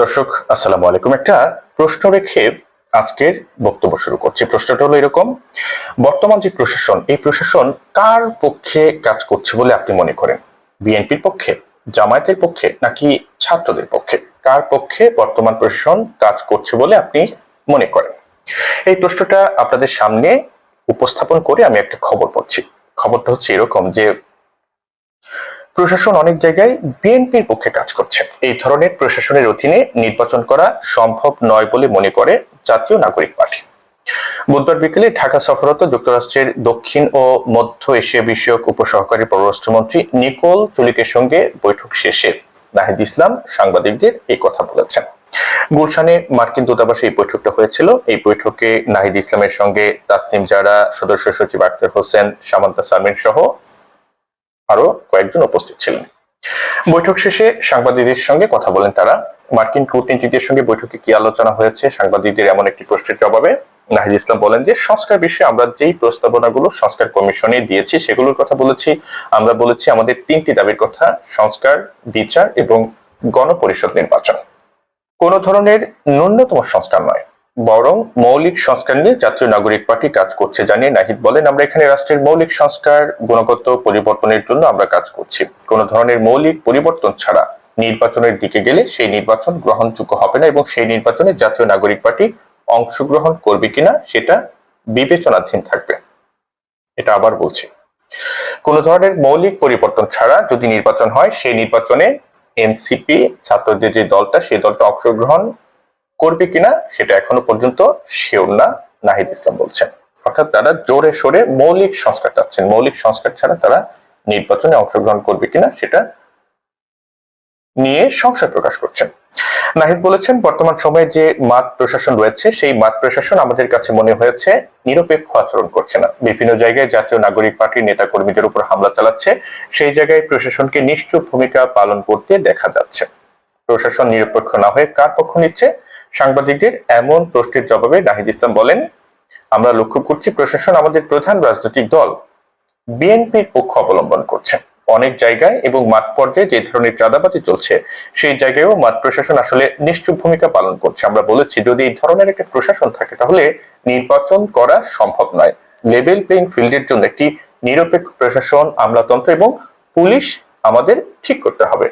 দর্শক, আসসালামু আলাইকুম। একটা প্রশ্ন রেখে আজকের বক্তব্য শুরু করছি। প্রশ্নটা হলো এরকম, বর্তমান যে প্রশাসন, এই প্রশাসন কার পক্ষে কাজ করছে বলে আপনি মনে করেন? বিএনপির পক্ষে, জামায়াতের পক্ষে, নাকি ছাত্রদের পক্ষে? কার পক্ষে বর্তমান প্রশাসন কাজ করছে বলে আপনি মনে করেন? এই প্রশ্নটা আপনাদের সামনে উপস্থাপন করে আমি একটা খবর পড়ছি। খবরটা হচ্ছে এরকম যে প্রশাসন অনেক জায়গায় বিএনপির পক্ষে কাজ করছে। এই ধরনের প্রশাসনের অধীনে নির্বাচন করা সম্ভব নয় বলে মনে করে জাতীয় নাগরিক পার্টি। বুধবার বিকেলে ঢাকা সফররত যুক্তরাষ্ট্রের দক্ষিণ ও মধ্য এশিয়া বিষয়ক উপসহকারী পররাষ্ট্রমন্ত্রী নিকোল চুলিকের সঙ্গে বৈঠক শেষে নাহিদ ইসলাম সাংবাদিকদের এই কথা বলেছেন। গুলশানে মার্কিন দূতাবাসে এই বৈঠকটা হয়েছিল। এই বৈঠকে নাহিদ ইসলামের সঙ্গে তাসনিম জারা, সদস্য সচিব আক্তার হোসেন, সামান্তা সামিন সহ আরও কয়েকজন উপস্থিত ছিলেন। বৈঠক শেষে সাংবাদিকদের সঙ্গে কথা বলেন তারা। মার্কিন কূটনীতিকদের সঙ্গে বৈঠকে কি আলোচনা হয়েছে সাংবাদিকদের এমন একটি প্রশ্নের জবাবে নাহিদ ইসলাম বলেন যে, সংস্কার বিষয়ে আমরা যেই প্রস্তাবনাগুলো সংস্কার কমিশনে দিয়েছি সেগুলোর কথা বলেছি। আমরা বলেছি আমাদের তিনটি দাবির কথা, সংস্কার, বিচার এবং গণপরিষদ নির্বাচন। কোন ধরনের ন্যূনতম সংস্কার নয়। বরং মৌলিক সংস্কার নিয়ে জাতীয় নাগরিক পার্টি কাজ করছে জানিয়ে নাহিদ বলেন, আমরা এখানে রাষ্ট্রের মৌলিক সংস্কার, গুণগত পরিবর্তনের জন্য আমরা কাজ করছি। কোন ধরনের মৌলিক পরিবর্তন ছাড়া নির্বাচনের দিকে গেলে সেই নির্বাচন গ্রহণযোগ্য হবে না এবং সেই নির্বাচনে জাতীয় নাগরিক পার্টি অংশগ্রহণ করবে কিনা সেটা বিবেচনাধীন থাকবে। এটা আবার বলছি। কোন ধরনের মৌলিক পরিবর্তন ছাড়া যদি নির্বাচন হয়, সেই নির্বাচনে এনসিপি ছাত্রদের যে দলটা, সেই দলটা অংশগ্রহণ করবে কিনা সেটা এখনও পর্যন্ত শিওর না, নাহিদ ইসলাম বলছেন। অর্থাৎ তারা জোরে সোরে মৌলিক সংস্কার চাচ্ছেন। মৌলিক সংস্কার ছাড়া তারা নির্বাচনে অংশগ্রহণ করবে কিনা সেটা নিয়ে সংশয় প্রকাশ করছেন। নাহিদ বলেছেন, বর্তমান সময়ে যে মাঠ প্রশাসন রয়েছে, সেই মাঠ প্রশাসন আমাদের কাছে মনে হয়েছে নিরপেক্ষ আচরণ করছে না। বিভিন্ন জায়গায় জাতীয় নাগরিক পার্টির নেতা কর্মীদের উপর হামলা চালাচ্ছে। সেই জায়গায় প্রশাসনকে নিশ্চুপ ভূমিকা পালন করতে দেখা যাচ্ছে। প্রশাসন নিরপেক্ষ না হয়ে কার পক্ষ নিচ্ছে? সাংবাদিকদের এমন প্রশ্নের জবাবে নাহিদ ইসলাম বলেন, আমরা লক্ষ্য করছি প্রশাসন আমাদের প্রধান রাজনৈতিক দল, বিএনপির পক্ষ অবলম্বন করছে। অনেক জায়গায় এবং মাঠ পর্যায়ে যে ধরনের চাঁদাবাজি চলছে, সেই জায়গায়ও মাঠ প্রশাসন আসলে নিশ্চুপ ভূমিকা পালন করছে। আমরা বলেছি, যদি এই ধরনের একটা প্রশাসন থাকে, তাহলে নির্বাচন করা সম্ভব নয়। লেভেল প্লেইং ফিল্ডের জন্য একটি নিরপেক্ষ প্রশাসন, আমলাতন্ত্র এবং পুলিশ আমাদের ঠিক করতে হবে।